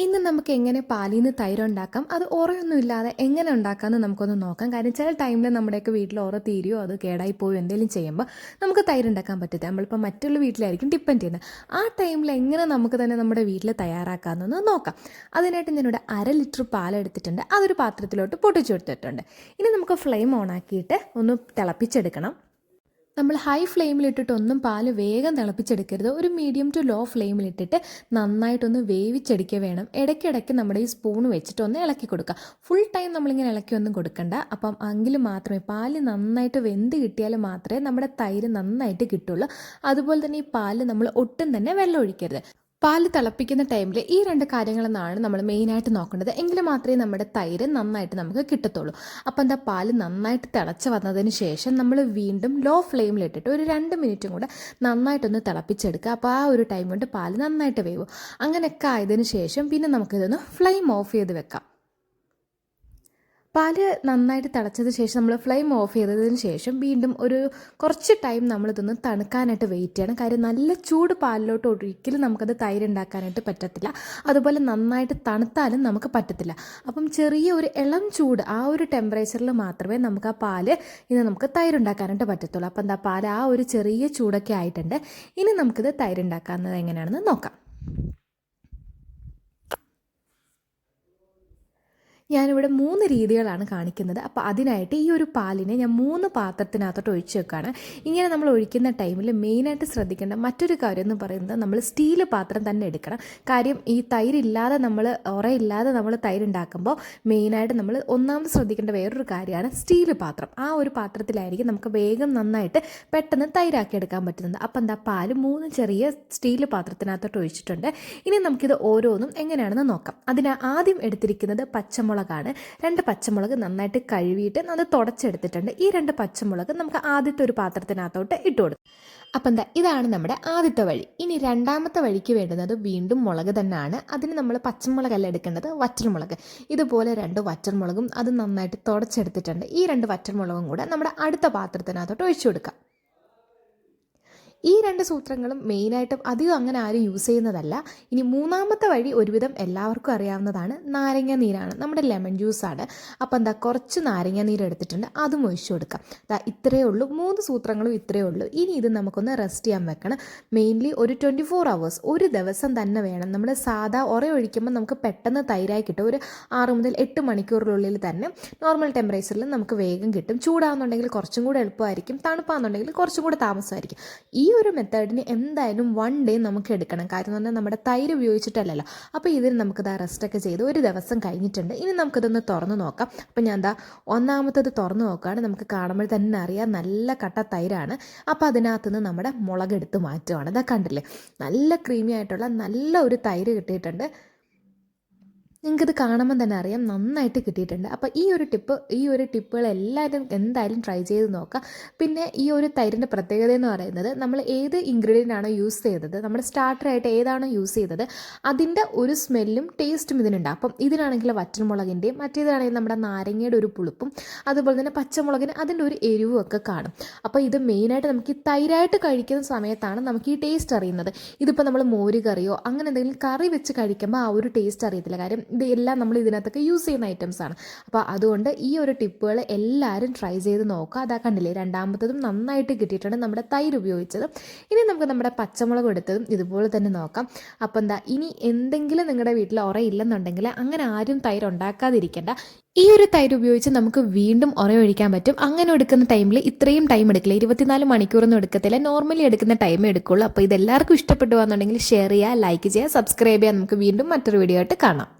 ഇന്ന് നമുക്ക് എങ്ങനെ പാലിൽ നിന്ന് തൈര് ഉണ്ടാക്കാം? അത് ഓറയൊന്നും ഇല്ലാതെ എങ്ങനെ ഉണ്ടാക്കാമെന്ന് നമുക്കൊന്ന് നോക്കാം. കാരണം ചില ടൈമിൽ നമ്മുടെയൊക്കെ വീട്ടിൽ ഓറ തീരുമോ അത് കേടായി പോയോ എന്തെങ്കിലും ചെയ്യുമ്പോൾ നമുക്ക് തൈര് ഉണ്ടാക്കാൻ പറ്റില്ല നമ്മളിപ്പോൾ മറ്റുള്ള വീട്ടിലായിരിക്കും ഡിപ്പെൻഡ് ചെയ്യുന്നത്. ആ ടൈമിൽ എങ്ങനെ നമുക്ക് തന്നെ നമ്മുടെ വീട്ടിൽ തയ്യാറാക്കാമെന്നൊന്ന് നോക്കാം. അതിനായിട്ട് ഞാനിവിടെ അര ലിറ്റർ പാലെടുത്തിട്ടുണ്ട് അതൊരു പാത്രത്തിലോട്ട് പൊട്ടിച്ചു കൊടുത്തിട്ടുണ്ട്. ഇനി നമുക്ക് ഫ്ലെയിം ഓണാക്കിയിട്ട് ഒന്ന് തിളപ്പിച്ചെടുക്കണം. നമ്മൾ ഹൈ ഫ്ലെയിമിലിട്ടിട്ടൊന്നും പാൽ വേഗം തിളപ്പിച്ചെടുക്കരുത്. ഒരു മീഡിയം ടു ലോ ഫ്ലെയിമിലിട്ടിട്ട് നന്നായിട്ടൊന്ന് വേവിച്ചെടുക്കുക വേണം. ഇടയ്ക്കിടയ്ക്ക് നമ്മുടെ ഈ സ്പൂൺ വെച്ചിട്ട് ഒന്ന് ഇളക്കി കൊടുക്കുക. ഫുൾ ടൈം നമ്മളിങ്ങനെ ഇളക്കി ഒന്നും കൊടുക്കണ്ട. അപ്പം എങ്കിൽ മാത്രമേ പാൽ നന്നായിട്ട് വെന്ത് കിട്ടിയാൽ മാത്രമേ നമ്മുടെ തൈര് നന്നായിട്ട് കിട്ടുള്ളൂ. അതുപോലെ തന്നെ ഈ പാൽ നമ്മൾ ഒട്ടും തന്നെ വെള്ളം ഒഴിക്കരുത് പാൽ തിളപ്പിക്കുന്ന ടൈമിൽ ഈ രണ്ട് കാര്യങ്ങളെന്നാണ് നമ്മൾ മെയിനായിട്ട് നോക്കേണ്ടത്. എങ്കിൽ മാത്രമേ നമ്മുടെ തൈര് നന്നായിട്ട് നമുക്ക് കിട്ടത്തുള്ളൂ. അപ്പോൾ എന്താ പാൽ നന്നായിട്ട് തിളച്ച് വന്നതിന് ശേഷം നമ്മൾ വീണ്ടും ലോ ഫ്ലെയിമിലിട്ടിട്ട് ഒരു രണ്ട് മിനിറ്റും കൂടെ നന്നായിട്ടൊന്ന് തിളപ്പിച്ചെടുക്കുക. അപ്പോൾ ആ ഒരു ടൈം കൊണ്ട് പാൽ നന്നായിട്ട് വേവും. അങ്ങനെയൊക്കെ ആയതിനു ശേഷം പിന്നെ നമുക്കിതൊന്ന് ഫ്ലെയിം ഓഫ് ചെയ്ത് വെക്കാം. പാൽ നന്നായിട്ട് തിളച്ചതിന് ശേഷം നമ്മൾ ഫ്ലെയിം ഓഫ് ചെയ്തതിന് ശേഷം വീണ്ടും ഒരു കുറച്ച് ടൈം നമ്മളിതൊന്ന് തണുക്കാനായിട്ട് വെയിറ്റ് ചെയ്യണം. കാര്യം നല്ല ചൂട് പാലിലോട്ട് ഒരിക്കലും നമുക്കത് തൈര് ഉണ്ടാക്കാനായിട്ട് പറ്റത്തില്ല. അതുപോലെ നന്നായിട്ട് തണുത്താലും നമുക്ക് പറ്റത്തില്ല. അപ്പം ചെറിയ ഒരു ഇളം ചൂട് ആ ഒരു ടെമ്പറേച്ചറിൽ മാത്രമേ നമുക്ക് ആ പാൽ ഇന്ന് നമുക്ക് തൈരുണ്ടാക്കാനായിട്ട് പറ്റത്തുള്ളൂ. അപ്പം എന്താ പാൽ ആ ഒരു ചെറിയ ചൂടൊക്കെ ആയിട്ടുണ്ട്. ഇനി നമുക്കിത് തൈരുണ്ടാക്കാവുന്നത് എങ്ങനെയാണെന്ന് നോക്കാം. ഞാനിവിടെ മൂന്ന് രീതികളാണ് കാണിക്കുന്നത്. അപ്പോൾ അതിനായിട്ട് ഈ ഒരു പാലിനെ ഞാൻ മൂന്ന് പാത്രത്തിനകത്തോട്ട് ഒഴിച്ച് വെക്കുകയാണ് ഇങ്ങനെ നമ്മൾ ഒഴിക്കുന്ന ടൈമിൽ മെയിനായിട്ട് ശ്രദ്ധിക്കേണ്ട മറ്റൊരു കാര്യം എന്ന് പറയുന്നത് നമ്മൾ സ്റ്റീൽ പാത്രം തന്നെ എടുക്കണം. കാര്യം ഈ തൈരില്ലാതെ നമ്മൾ ഉറയില്ലാതെ നമ്മൾ തൈരുണ്ടാക്കുമ്പോൾ മെയിനായിട്ട് നമ്മൾ ഒന്നാമത് ശ്രദ്ധിക്കേണ്ട വേറൊരു കാര്യമാണ് സ്റ്റീൽ പാത്രം. ആ ഒരു പാത്രത്തിലായിരിക്കും നമുക്ക് വേഗം നന്നായിട്ട് പെട്ടെന്ന് തൈരാക്കി എടുക്കാൻ പറ്റുന്നത്. അപ്പോൾ എന്താ പാൽ മൂന്ന് ചെറിയ സ്റ്റീൽ പാത്രത്തിനകത്തോട്ട് ഒഴിച്ചിട്ടുണ്ട്. ഇനി നമുക്കിത് ഓരോന്നും എങ്ങനെയാണെന്ന് നോക്കാം. അതിന് ആദ്യം എടുത്തിരിക്കുന്നത് പച്ചമുളക് പച്ചമുളകാണ്. രണ്ട് പച്ചമുളക് നന്നായിട്ട് കഴുകിയിട്ട് അത് തുടച്ചെടുത്തിട്ടുണ്ട്. ഈ രണ്ട് പച്ചമുളക് നമുക്ക് ആദ്യത്തെ ഒരു പാത്രത്തിനകത്തോട്ട് ഇട്ട് കൊടുക്കും. അപ്പം എന്താ ഇതാണ് നമ്മുടെ ആദ്യത്തെ വഴി. ഇനി രണ്ടാമത്തെ വഴിക്ക് വേണ്ടുന്നത് വീണ്ടും മുളക് തന്നെയാണ്. അതിന് നമ്മൾ പച്ചമുളകല്ല എടുക്കേണ്ടത് വറ്റൽമുളക്. ഇതുപോലെ രണ്ട് വറ്റൽമുളകും അത് നന്നായിട്ട് തുടച്ചെടുത്തിട്ടുണ്ട്. ഈ രണ്ട് വറ്റൽമുളകും കൂടെ നമ്മുടെ അടുത്ത പാത്രത്തിനകത്തോട്ട് ഒഴിച്ചു കൊടുക്കാം. ഈ രണ്ട് സൂത്രങ്ങളും മെയിനായിട്ടും അധികം അങ്ങനെ ആരും യൂസ് ചെയ്യുന്നതല്ല. ഇനി മൂന്നാമത്തെ വഴി ഒരുവിധം എല്ലാവർക്കും അറിയാവുന്നതാണ് നാരങ്ങ നീരാണ്. നമ്മുടെ ലെമൺ ജ്യൂസാണ് അപ്പോൾ എന്താ കുറച്ച് നാരങ്ങ നീര് എടുത്തിട്ടുണ്ട്. അതും ഒഴിച്ചു കൊടുക്കാം. അതാ ഇത്രയേ ഉള്ളൂ. മൂന്ന് സൂത്രങ്ങളും ഇത്രയേ ഉള്ളൂ. ഇനി ഇത് നമുക്കൊന്ന് റെസ്റ്റ് ചെയ്യാൻ വെക്കണം. മെയിൻലി ഒരു ട്വന്റി ഫോർ അവേഴ്സ് ഒരു ദിവസം തന്നെ വേണം. നമ്മൾ സാധാ ഉറ ഒഴിക്കുമ്പോൾ നമുക്ക് പെട്ടെന്ന് തൈരായി കിട്ടും. ഒരു ആറ് മുതൽ എട്ട് മണിക്കൂറിനുള്ളിൽ തന്നെ നോർമൽ ടെമ്പറേച്ചറിൽ നമുക്ക് വേഗം കിട്ടും. ചൂടാകുന്നുണ്ടെങ്കിൽ കുറച്ചും കൂടെ എളുപ്പമായിരിക്കും. തണുപ്പാകുന്നുണ്ടെങ്കിൽ കുറച്ചും കൂടെ താമസമായിരിക്കും. ഈ ഒരു മെത്തേഡിന് എന്തായാലും വൺ ഡേ നമുക്ക് എടുക്കണം. കാരണം എന്ന് പറഞ്ഞാൽ നമ്മുടെ തൈര് ഉപയോഗിച്ചിട്ടല്ലല്ലോ. അപ്പോൾ ഇതിന് നമുക്കിത് റെസ്റ്റൊക്കെ ചെയ്ത് ഒരു ദിവസം കഴിഞ്ഞിട്ടുണ്ട്. ഇനി നമുക്കിതൊന്ന് തുറന്ന് നോക്കാം. അപ്പോൾ ഞാൻ എന്താ ഒന്നാമത്തത് തുറന്ന് നോക്കുകയാണ്. നമുക്ക് കാണുമ്പോൾ തന്നെ അറിയാം നല്ല കട്ട തൈരാണ്. അപ്പോൾ അതിനകത്തുനിന്ന് നമ്മുടെ മുളകെടുത്ത് മാറ്റുകയാണ് ഇതാ കണ്ടില്ലേ? നല്ല ക്രീമി ആയിട്ടുള്ള നല്ല ഒരു തൈര് കിട്ടിയിട്ടുണ്ട്. നിങ്ങൾക്കിത് കാണുമ്പോൾ തന്നെ അറിയാം നന്നായിട്ട് കിട്ടിയിട്ടുണ്ട്. അപ്പോൾ ഈ ഒരു ടിപ്പ് ഈ ഒരു ടിപ്പുകൾ എല്ലാവരും എന്തായാലും ട്രൈ ചെയ്ത് നോക്കുക പിന്നെ ഈ ഒരു തൈരിന്റെ പ്രത്യേകത എന്ന് പറയുന്നത് നമ്മൾ ഏത് ഇൻഗ്രീഡിയന്റ് ആണോ യൂസ് ചെയ്തത് നമ്മൾ സ്റ്റാർട്ടറായിട്ട് ഏതാണോ യൂസ് ചെയ്തത് അതിന്റെ ഒരു സ്മെല്ലും ടേസ്റ്റും ഇതിനുണ്ട്. അപ്പം ഇതിനാണെങ്കിൽ വറ്റൽമുളകിന്റെയും മറ്റേതാണെങ്കിൽ നമ്മുടെ നാരങ്ങയുടെ ഒരു പുളിപ്പും അതുപോലെ തന്നെ പച്ചമുളകിന് അതിന്റെ ഒരു എരിവും ഒക്കെ കാണും. അപ്പോൾ ഇത് മെയിനായിട്ട് നമുക്ക് ഈ തൈരായിട്ട് കഴിക്കുന്ന സമയത്താണ് നമുക്ക് ഈ ടേസ്റ്റ് അറിയുന്നത്. ഇതിപ്പോൾ നമ്മൾ മോര് കറിയോ അങ്ങനെ എന്തെങ്കിലും കറി വെച്ച് കഴിക്കുമ്പോൾ ആ ഒരു ടേസ്റ്റ് അറിയത്തില്ല. കാര്യം ഇത് എല്ലാം നമ്മൾ ഇതിനകത്തൊക്കെ യൂസ് ചെയ്യുന്ന ഐറ്റംസ് ആണ്. അപ്പോൾ അതുകൊണ്ട് ഈ ഒരു ടിപ്പുകൾ എല്ലാവരും ട്രൈ ചെയ്ത് നോക്കുക. അതാ കണ്ടില്ലേ രണ്ടാമത്തതും നന്നായിട്ട് കിട്ടിയിട്ടുണ്ട് നമ്മുടെ തൈര് ഉപയോഗിച്ചത്. ഇനി നമുക്ക് നമ്മുടെ പച്ചമുളക് എടുത്തതും ഇതുപോലെ തന്നെ നോക്കാം. അപ്പോൾ എന്താ ഇനി എന്തെങ്കിലും നിങ്ങളുടെ വീട്ടിൽ ഉറയില്ലെന്നുണ്ടെങ്കിൽ അങ്ങനെ ആരും തൈര് ഉണ്ടാക്കാതിരിക്കേണ്ട. ഈ ഒരു തൈര് ഉപയോഗിച്ച് നമുക്ക് വീണ്ടും ഉറയൊഴിക്കാൻ പറ്റും. അങ്ങനെ എടുക്കുന്ന ടൈമിൽ ഇത്രയും ടൈം എടുക്കില്ല. ഇരുപത്തിനാല് മണിക്കൂറൊന്നും എടുക്കത്തില്ല. നോർമലി എടുക്കുന്ന ടൈം എടുക്കുള്ളൂ. അപ്പോൾ ഇതെല്ലാവർക്കും ഇഷ്ടപ്പെട്ടു എന്നുണ്ടെങ്കിൽ ഷെയർ ചെയ്യുക ലൈക്ക് ചെയ്യുക സബ്സ്ക്രൈബ് ചെയ്യുക. നമുക്ക് വീണ്ടും മറ്റൊരു വീഡിയോ ആയിട്ട് കാണാം.